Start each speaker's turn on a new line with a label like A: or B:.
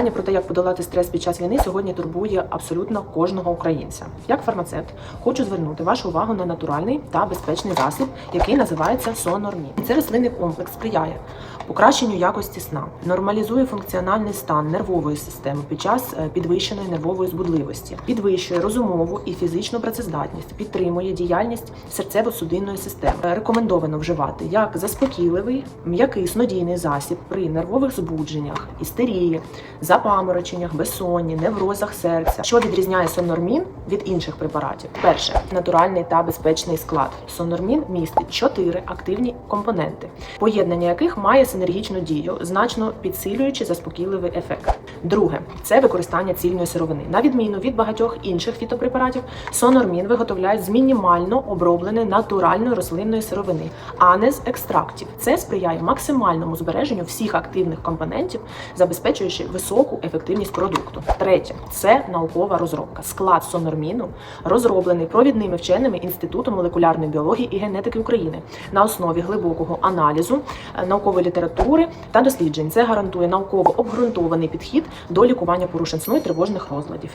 A: Питання про те, як подолати стрес під час війни, сьогодні турбує абсолютно кожного українця. Як фармацевт, хочу звернути вашу увагу на натуральний та безпечний засіб, який називається Сонормін. Це рослинний комплекс сприяє покращенню якості сна, нормалізує функціональний стан нервової системи під час е, підвищеної нервової збудливості, підвищує розумову і фізичну працездатність, підтримує діяльність серцево-судинної системи. Е, Рекомендовано вживати як заспокійливий, м'який снодійний засіб при нервових збудженнях, істерії, запамороченнях, безсонні, неврозах серця. Що відрізняє сонормін від інших препаратів? Перше натуральний та безпечний склад. Сонормін містить чотири активні компоненти, поєднання яких має синергічну дію, значно підсилюючи заспокійливий ефект. Друге це використання цільної сировини. На відміну від багатьох інших фітопрепаратів, сонормін виготовляють з мінімально обробленої натуральної рослинної сировини, а не з екстрактів. Це сприяє максимальному збереженню всіх активних компонентів, забезпечуючи високу ефективність продукту. Третє це наукова розробка. Склад сонорміну розроблений провідними вченими Інституту молекулярної біології і генетики України на основі глибокого аналізу е, наукової літератури та досліджень. Це гарантує науково обґрунтований підхід до лікування порушень сну і тривожних розладів.